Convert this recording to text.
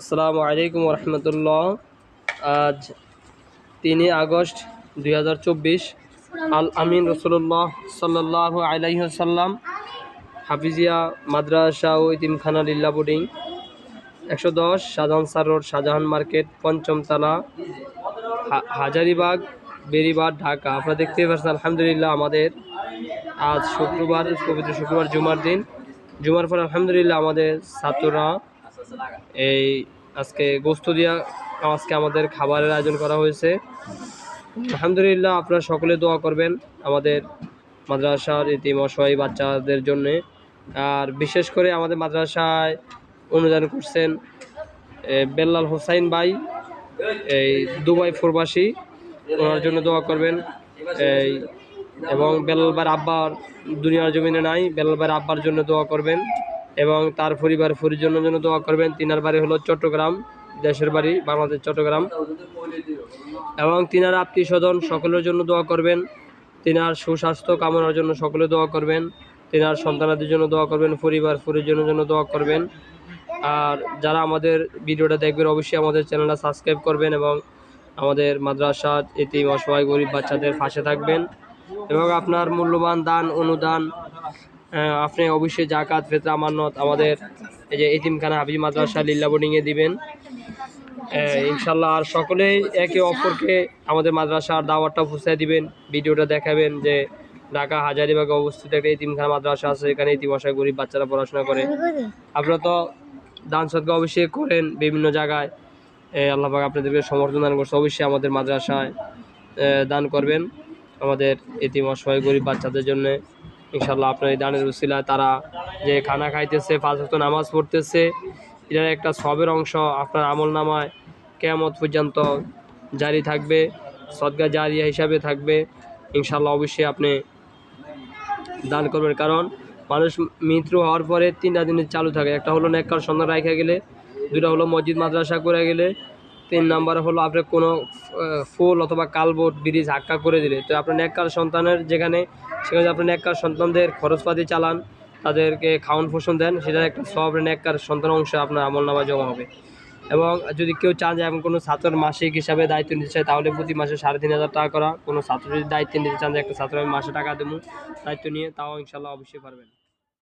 আসসালামু আলাইকুম রহমতুল্লাহ আজ তিনই আগস্ট দুই হাজার চব্বিশ। আল আমিন রসুল্লাহ সাল্লাহ আলাইসাল্লাম হাফিজিয়া মাদ্রাসা ও ইতিমখানা লিল্লা বোর্ডিং, একশো দশ শাহজাহান সার রোড, শাহজাহান মার্কেট পঞ্চমতলা হাজারিবাগ বেরিবাদ ঢাকা। আপনারা দেখতে পাচ্ছেন, আলহামদুলিল্লাহ আমাদের আজ শুক্রবার, পবিত্র শুক্রবার জুমার দিন। জুমার পর আলহামদুলিল্লাহ আমাদের ছাত্ররা এই আজকে গোস্ত দিয়া আজকে আমাদের খাবারের আয়োজন করা হয়েছে। আলহামদুলিল্লাহ আপনারা সকলে দোয়া করবেন আমাদের মাদ্রাসার ইতিম অসহায় বাচ্চাদের জন্যে। আর বিশেষ করে আমাদের মাদ্রাসায় অনুদান করছেন বেল্লাল হোসাইন ভাই, এই দুবাই প্রবাসী। ওনার জন্য দোয়া করবেন, এই, এবং বেলাল ভাইয়ের আব্বার দুনিয়ার জমিনে নাই বেলাল ভাইয়ের আব্বার জন্য দোয়া করবেন। এবং তার পরিবার পরিজনের জন্য দোয়া করবেন। তিনার বাড়ি হলো চট্টগ্রাম, দেশের বাড়ি, বাংলাদেশ, চট্টগ্রাম। এবং তিনার আত্মীয় স্বজন সকলের জন্য দোয়া করবেন। তিনার সুস্বাস্থ্য কামনার জন্য সকলে দোয়া করবেন। তিনার সন্তানাদের জন্য দোয়া করবেন। পরিবার পরিজনের জন্য দোয়া করবেন। আর যারা আমাদের ভিডিওটা দেখবেন, অবশ্যই আমাদের চ্যানেলটা সাবস্ক্রাইব করবেন এবং আমাদের মাদ্রাসা এটি অসহায়, গরিব বাচ্চাদের পাশে থাকবেন। এবং আপনার মূল্যবান দান, অনুদান আপনি অবশ্যই জাকাত ফেতরা আমানত আমাদের এই যে এতিমখানা হাফিজ মাদ্রাসা লিল্লা বোর্ডিংয়ে দিবেন। ইনশাল্লাহ আর সকলেই একে অপরকে আমাদের মাদ্রাসার দাওয়াতটা পৌঁছে দিবেন ভিডিওটা দেখাবেন যে ঢাকা হাজারিবাগে অবস্থিত একটা ইতিমখানা মাদ্রাসা আছে এখানে ইতিমশায় গরিব বাচ্চারা পড়াশোনা করে। আপনারা তো দান সদকা অবশ্যই করেন বিভিন্ন জায়গায়। এ, আল্লাহ পাক আপনাদেরকে সমর্থন দান করছে অবশ্যই আমাদের মাদ্রাসায় দান করবেন আমাদের অসহায় গরিব বাচ্চাদের জন্য। ইনশাল্লাহ আপনার এই দানের উসিলায় তারা যে খানা খাইতেছে, পাঁচ ওয়াক্ত নামাজ পড়তেছে, এটার একটা সবের অংশ আপনার আমল নামায় কেয়ামত পর্যন্ত জারি থাকবে সদকা জারিয়া হিসাবে থাকবে। ইনশাল্লাহ অবশ্যই আপনি দান করবেন, কারণ মানুষ মৃত্যু হওয়ার পরে তিনটা জিনিস চালু থাকে। একটা হলো নেককার সন্ধান রাখা গেলে দুটা হলো মসজিদ, মাদ্রাসা করে গেলে তিন নাম্বার হলো আপনার কোনো ফুল অথবা কালবোট ব্রিজ হাক্কা করে দিলে। তো আপনার নেককার সন্তানের যেখানে, সেখানে আপনি নেককার সন্তানদের খরচপাতি চালান, তাদেরকে খাওয়ান পোষণ দেন, সেটার একটা সব নেককার সন্তান অংশ আপনার আমল নামা জমা হবে। এবং যদি কেউ চান যে এমন কোনো ছাত্রের মাসিক হিসাবে দায়িত্ব নিতে চায়, তাহলে প্রতি মাসে সাড়ে তিন হাজার টাকা করা। কোনো ছাত্র যদি দায়িত্ব নিতে চান যে একটা ছাত্র আমি মাসে টাকা দেবো, দায়িত্ব নিয়ে, তাও ইনশাল্লাহ অবশ্যই পারবেন।